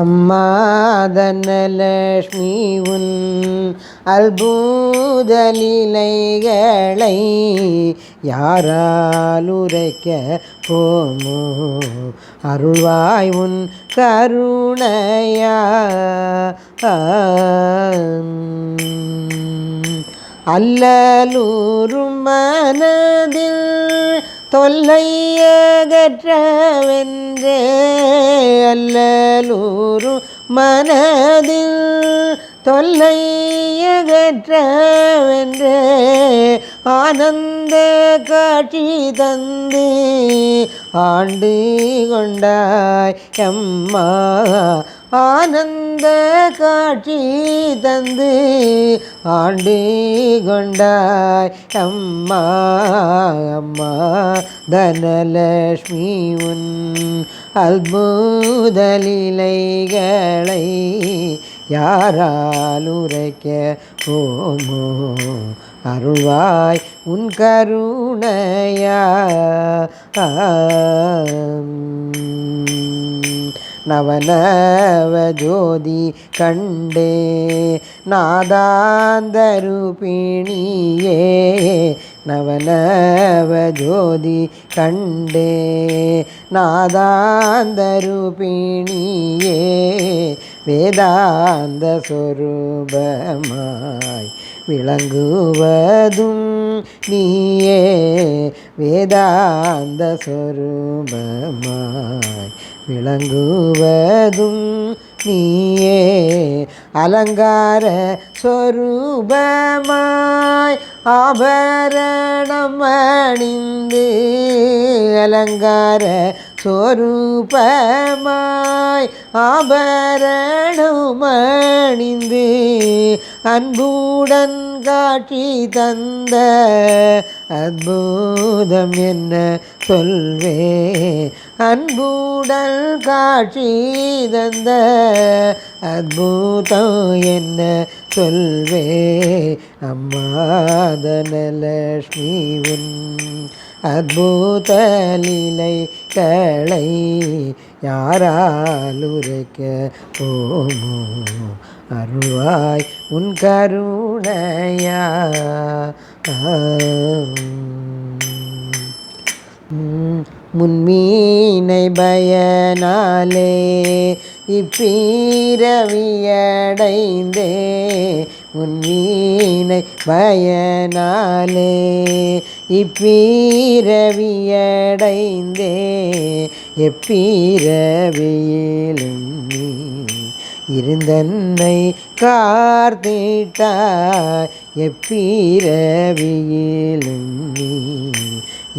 அம்மாதனலக்ஷ்மி உன் அல்பூத நிலைகளை யாராலுரைக்க போமோ? அருள்வாய் உன் கருணையா? அல்லலூரும் மனதில் தொல்லையகற்றவென்றே அல்லலூரு மனதில் தொல்லையகற்றவென்றே ஆனந்த காட்சி தந்து ஆண்டு கொண்டாய் எம்மா ஆனந்த காட்சி தந்து ஆண்டு கொண்டாய். அம்மா அம்மா தனலக்ஷ்மி உன் அல்புதலிலைகளை யாரால் உரைக்க போமோ? அருள்வாய் உன் கருணையா. நவநவ ஜோதி கண்டே. நாதாந்தருபிணியே நவநவ ஜோதி கண்டே. நாதாந்தருபிணியே வேதாந்த சொரூபமாய் விளங்குவதும் நீயே வேதாந்த சொரூபமாய் விளங்குவதும் நீயே. அலங்கார சொரூபமாய் ஆபரணம் அணிந்து அலங்கார சொரூபமாய் ஆபரணம் அன்புடன் காட்சி தந்த அற்புதம் என்ன சொல்வே? அன்புடன் காட்சி தந்த அற்புதம் என்ன சொல்வே? அம்மாதனலக்ஷ்மி உன் அற்புத மக்களை யாரால் உரைக்க போமோ? அருவாய் உன் கருணையா? முன்மீனை பயனாலே இப்பீரவியடைந்தே உன்வீனை பயனாலே. இப்பீரவியடைந்தே எப்பீரவியிலும் நீ இருந்தன்னை கார்த்திட்டாய். எப்பீரவியிலும் நீ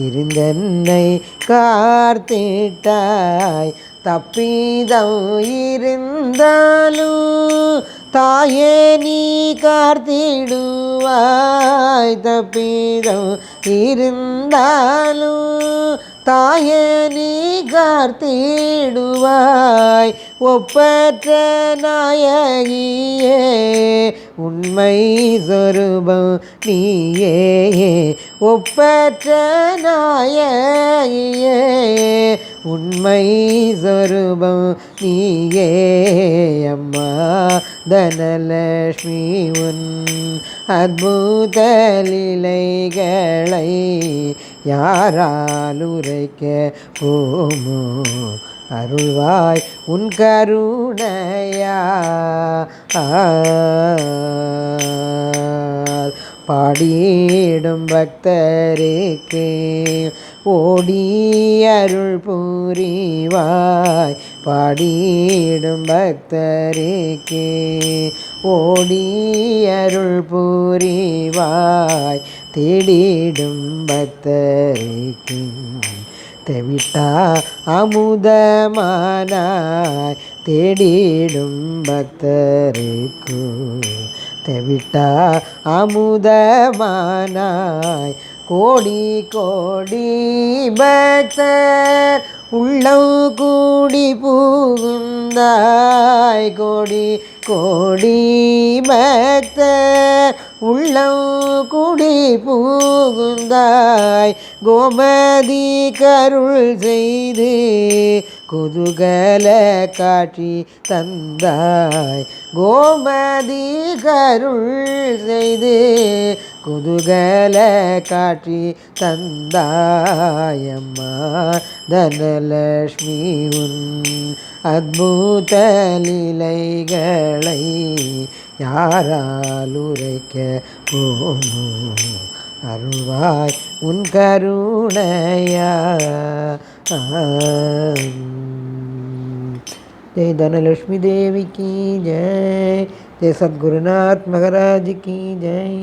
இருந்தன்னை கார்த்திட்டாய். தப்பீதம் இருந்தாலும் தாயே நீ கார்த்திடுவாய். தப்பீதம் இருந்தாலும் தாயே நீ கார்த்திடுவாய். ஒப்பற்ற நாயகியே உண்மை சொரூபம் நீயே ஒப்பற்ற நாயகியே உண்மை சொரூபம் நீயே அம்மா. தனலக்ஷ்மி உன் அற்புத லீலைகளை யாரால் உரைக்க போமோ அருள்வாய் உன் கருணையா? பாடியிடும் பக்தருக்கு ஓடி அருள் புரிவாய். பாடியிடும் பக்தருக்கு ஓடி அருள் புரிவாய். தேடிடும் பக்தரேக்கே தெவிட்டா அமுதமானாய். தேடிடும் பக்தருக்கு தெவிட்டா அமுதமானாய். கோடி கோடி பக்தர் உள்ளம் கூடி பூகுந்தாய். கோடி கோடி பக்தர் உள்ளம் குடி பூகுந்தாய். கோமதி கருள் செய்து குதுகல காட்சி தந்தாய். கோமதி கருள் செய்து குதுகல காட்சி தந்தாயம்மா தனலக்ஷ்மி உன் அத்புத லீலைகள் யாரால் உரைக்க போமோ அருள்வாய் உன் கருணையா जय धनलक्ष्मी देवी की जय जय सद्गुरुनाथ महाराज की जय